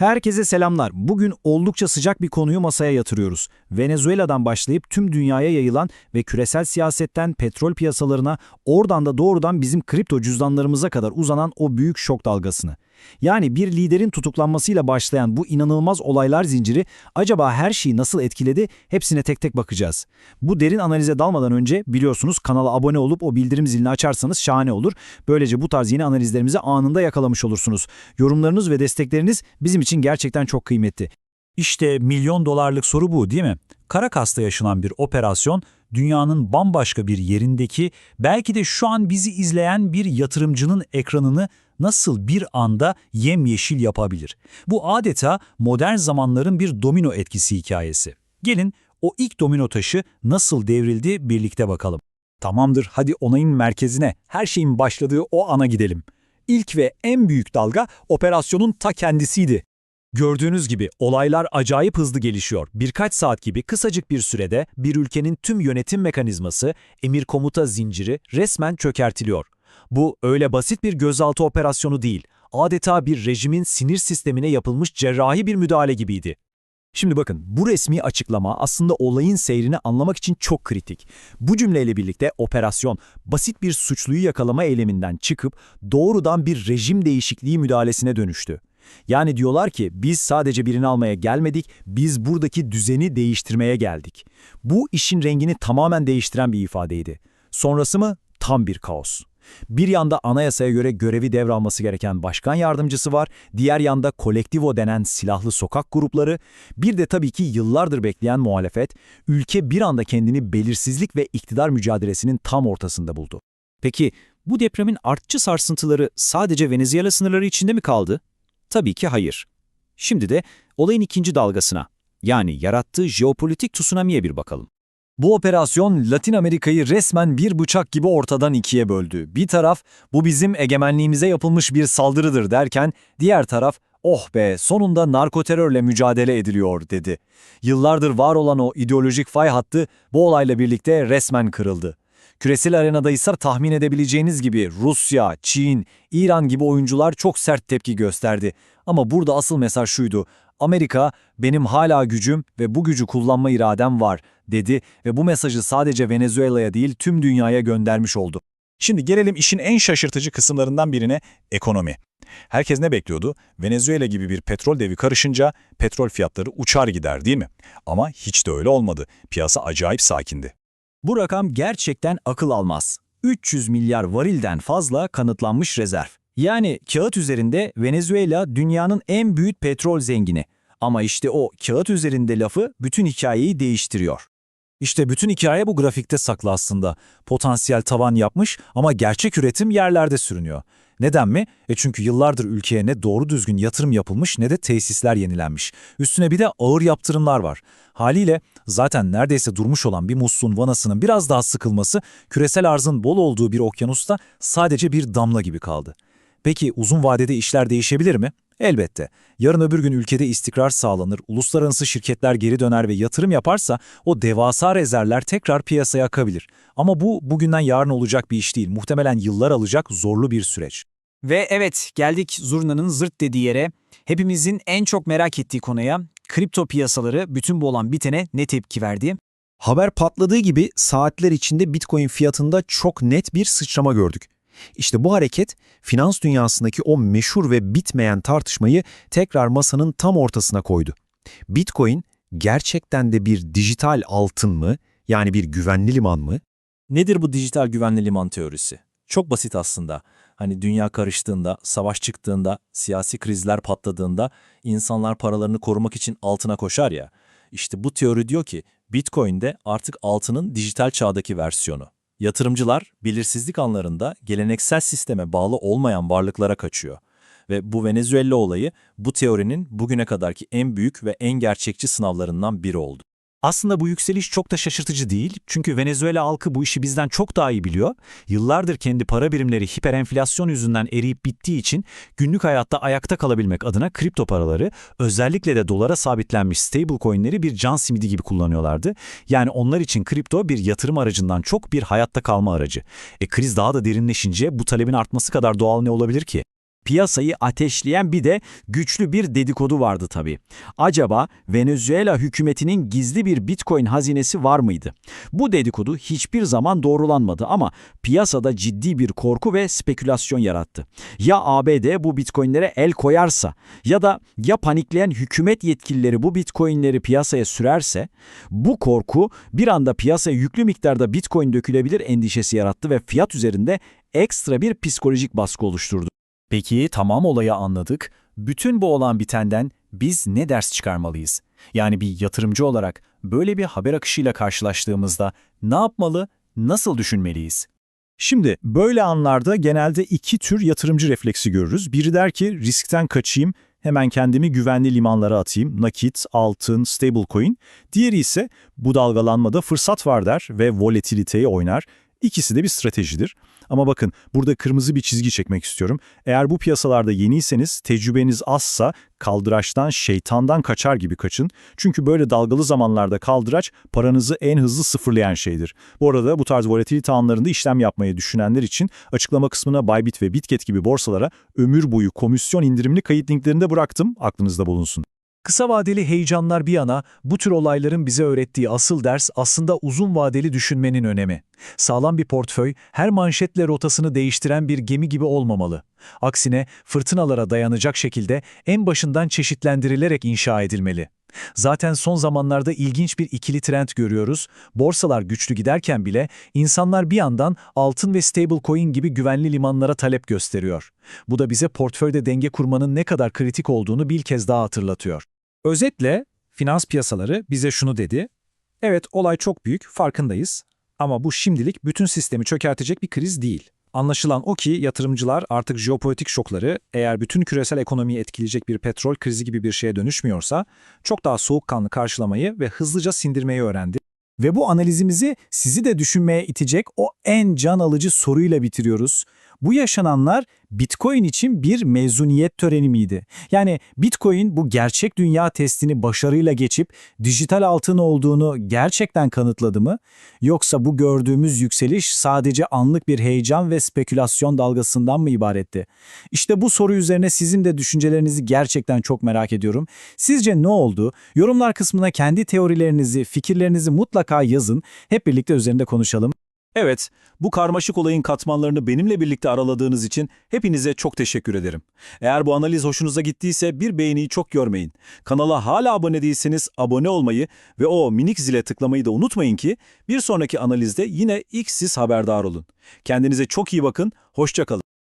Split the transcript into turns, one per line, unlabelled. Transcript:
Herkese selamlar. Bugün oldukça sıcak bir konuyu masaya yatırıyoruz. Venezuela'dan başlayıp tüm dünyaya yayılan ve küresel siyasetten petrol piyasalarına, oradan da doğrudan bizim kripto cüzdanlarımıza kadar uzanan o büyük şok dalgasını. Yani bir liderin tutuklanmasıyla başlayan bu inanılmaz olaylar zinciri acaba her şeyi nasıl etkiledi hepsine tek tek bakacağız. Bu derin analize dalmadan önce biliyorsunuz kanala abone olup o bildirim zilini açarsanız şahane olur. Böylece bu tarz yeni analizlerimizi anında yakalamış olursunuz. Yorumlarınız ve destekleriniz bizim için gerçekten çok kıymetli.
İşte milyon dolarlık soru bu değil mi? Karakas'ta yaşanan bir operasyon, dünyanın bambaşka bir yerindeki, belki de şu an bizi izleyen bir yatırımcının ekranını nasıl bir anda yemyeşil yapabilir? Bu adeta modern zamanların bir domino etkisi hikayesi. Gelin o ilk domino taşı nasıl devrildi birlikte bakalım. Tamamdır, hadi onayın merkezine, her şeyin başladığı o ana gidelim. İlk ve en büyük dalga operasyonun ta kendisiydi. Gördüğünüz gibi olaylar acayip hızlı gelişiyor. Birkaç saat gibi kısacık bir sürede bir ülkenin tüm yönetim mekanizması, emir komuta zinciri resmen çökertiliyor. Bu öyle basit bir gözaltı operasyonu değil, adeta bir rejimin sinir sistemine yapılmış cerrahi bir müdahale gibiydi. Şimdi bakın bu resmi açıklama aslında olayın seyrini anlamak için çok kritik. Bu cümleyle birlikte operasyon basit bir suçluyu yakalama eyleminden çıkıp doğrudan bir rejim değişikliği müdahalesine dönüştü. Yani diyorlar ki biz sadece birini almaya gelmedik, biz buradaki düzeni değiştirmeye geldik. Bu işin rengini tamamen değiştiren bir ifadeydi. Sonrası mı? Tam bir kaos. Bir yanda anayasaya göre görevi devralması gereken başkan yardımcısı var, diğer yanda kolektivo denen silahlı sokak grupları, bir de tabii ki yıllardır bekleyen muhalefet, ülke bir anda kendini belirsizlik ve iktidar mücadelesinin tam ortasında buldu. Peki bu depremin artçı sarsıntıları sadece Venezuela sınırları içinde mi kaldı? Tabii ki hayır. Şimdi de olayın ikinci dalgasına, yani yarattığı jeopolitik tsunami'ye bir bakalım. Bu operasyon Latin Amerika'yı resmen bir bıçak gibi ortadan ikiye böldü. Bir taraf bu bizim egemenliğimize yapılmış bir saldırıdır derken diğer taraf oh be sonunda narkoterörle mücadele ediliyor dedi. Yıllardır var olan o ideolojik fay hattı bu olayla birlikte resmen kırıldı. Küresel arenada ise tahmin edebileceğiniz gibi Rusya, Çin, İran gibi oyuncular çok sert tepki gösterdi. Ama burada asıl mesaj şuydu. Amerika, benim hala gücüm ve bu gücü kullanma iradem var, dedi ve bu mesajı sadece Venezuela'ya değil tüm dünyaya göndermiş oldu.
Şimdi gelelim işin en şaşırtıcı kısımlarından birine, ekonomi. Herkes ne bekliyordu? Venezuela gibi bir petrol devi karışınca petrol fiyatları uçar gider değil mi? Ama hiç de öyle olmadı. Piyasa acayip sakindi.
Bu rakam gerçekten akıl almaz. 300 milyar varilden fazla kanıtlanmış rezerv. Yani kağıt üzerinde Venezuela dünyanın en büyük petrol zengini. Ama işte o kağıt üzerinde lafı bütün hikayeyi değiştiriyor. İşte bütün hikaye bu grafikte saklı aslında. Potansiyel tavan yapmış ama gerçek üretim yerlerde sürünüyor. Neden mi? E çünkü yıllardır ülkeye ne doğru düzgün yatırım yapılmış ne de tesisler yenilenmiş. Üstüne bir de ağır yaptırımlar var. Haliyle zaten neredeyse durmuş olan bir musluğun vanasının biraz daha sıkılması küresel arzın bol olduğu bir okyanusta sadece bir damla gibi kaldı. Peki uzun vadede işler değişebilir mi? Elbette. Yarın öbür gün ülkede istikrar sağlanır, uluslararası şirketler geri döner ve yatırım yaparsa o devasa rezervler tekrar piyasaya akabilir. Ama bu bugünden yarın olacak bir iş değil. Muhtemelen yıllar alacak zorlu bir süreç.
Ve evet geldik zurnanın zırt dediği yere. Hepimizin en çok merak ettiği konuya kripto piyasaları bütün bu olan bitene ne tepki verdi?
Haber patladığı gibi saatler içinde Bitcoin fiyatında çok net bir sıçrama gördük. İşte bu hareket finans dünyasındaki o meşhur ve bitmeyen tartışmayı tekrar masanın tam ortasına koydu. Bitcoin gerçekten de bir dijital altın mı, yani bir güvenli liman mı?
Nedir bu dijital güvenli liman teorisi? Çok basit aslında. Hani dünya karıştığında, savaş çıktığında, siyasi krizler patladığında insanlar paralarını korumak için altına koşar ya. İşte bu teori diyor ki Bitcoin de artık altının dijital çağdaki versiyonu. Yatırımcılar belirsizlik anlarında geleneksel sisteme bağlı olmayan varlıklara kaçıyor. Ve bu Venezuela olayı bu teorinin bugüne kadarki en büyük ve en gerçekçi sınavlarından biri oldu.
Aslında bu yükseliş çok da şaşırtıcı değil çünkü Venezuela halkı bu işi bizden çok daha iyi biliyor. Yıllardır kendi para birimleri hiperenflasyon yüzünden eriyip bittiği için günlük hayatta ayakta kalabilmek adına kripto paraları özellikle de dolara sabitlenmiş stablecoin'leri bir can simidi gibi kullanıyorlardı. Yani onlar için kripto bir yatırım aracından çok bir hayatta kalma aracı. E kriz daha da derinleşince bu talebin artması kadar doğal ne olabilir ki?
Piyasayı ateşleyen bir de güçlü bir dedikodu vardı tabii. Acaba Venezuela hükümetinin gizli bir Bitcoin hazinesi var mıydı? Bu dedikodu hiçbir zaman doğrulanmadı ama piyasada ciddi bir korku ve spekülasyon yarattı. Ya ABD bu Bitcoin'lere el koyarsa ya da ya panikleyen hükümet yetkilileri bu Bitcoin'leri piyasaya sürerse bu korku bir anda piyasaya yüklü miktarda Bitcoin dökülebilir endişesi yarattı ve fiyat üzerinde ekstra bir psikolojik baskı oluşturdu.
Peki tamam olayı anladık. Bütün bu olan bitenden biz ne ders çıkarmalıyız? Yani bir yatırımcı olarak böyle bir haber akışıyla karşılaştığımızda ne yapmalı, nasıl düşünmeliyiz?
Şimdi böyle anlarda genelde iki tür yatırımcı refleksi görürüz. Biri der ki riskten kaçayım, hemen kendimi güvenli limanlara atayım, nakit, altın, stablecoin. Diğeri ise bu dalgalanmada fırsat var der ve volatiliteyi oynar. İkisi de bir stratejidir. Ama bakın burada kırmızı bir çizgi çekmek istiyorum. Eğer bu piyasalarda yeniyseniz, tecrübeniz azsa kaldıraçtan, şeytandan kaçar gibi kaçın. Çünkü böyle dalgalı zamanlarda kaldıraç paranızı en hızlı sıfırlayan şeydir. Bu arada bu tarz volatilite anlarında işlem yapmayı düşünenler için açıklama kısmına Bybit ve Bitget gibi borsalara ömür boyu komisyon indirimli kayıt linklerini de bıraktım. Aklınızda bulunsun.
Kısa vadeli heyecanlar bir yana, bu tür olayların bize öğrettiği asıl ders aslında uzun vadeli düşünmenin önemi. Sağlam bir portföy, her manşetle rotasını değiştiren bir gemi gibi olmamalı. Aksine fırtınalara dayanacak şekilde en başından çeşitlendirilerek inşa edilmeli. Zaten son zamanlarda ilginç bir ikili trend görüyoruz. Borsalar güçlü giderken bile insanlar bir yandan altın ve stablecoin gibi güvenli limanlara talep gösteriyor. Bu da bize portföyde denge kurmanın ne kadar kritik olduğunu bir kez daha hatırlatıyor.
Özetle finans piyasaları bize şunu dedi. Evet olay çok büyük, farkındayız. Ama bu şimdilik bütün sistemi çökertecek bir kriz değil. Anlaşılan o ki yatırımcılar artık jeopolitik şokları eğer bütün küresel ekonomiyi etkileyecek bir petrol krizi gibi bir şeye dönüşmüyorsa çok daha soğukkanlı karşılamayı ve hızlıca sindirmeyi öğrendi. Ve bu analizimizi sizi de düşünmeye itecek o en can alıcı soruyla bitiriyoruz. Bu yaşananlar Bitcoin için bir mezuniyet töreni miydi? Yani Bitcoin bu gerçek dünya testini başarıyla geçip dijital altın olduğunu gerçekten kanıtladı mı? Yoksa bu gördüğümüz yükseliş sadece anlık bir heyecan ve spekülasyon dalgasından mı ibaretti? İşte bu soru üzerine sizin de düşüncelerinizi gerçekten çok merak ediyorum. Sizce ne oldu? Yorumlar kısmına kendi teorilerinizi, fikirlerinizi mutlaka yazın. Hep birlikte üzerinde konuşalım.
Evet, bu karmaşık olayın katmanlarını benimle birlikte araladığınız için hepinize çok teşekkür ederim. Eğer bu analiz hoşunuza gittiyse bir beğeniyi çok görmeyin. Kanala hala abone değilseniz abone olmayı ve o minik zile tıklamayı da unutmayın ki bir sonraki analizde yine ilk siz haberdar olun. Kendinize çok iyi bakın, hoşça kalın.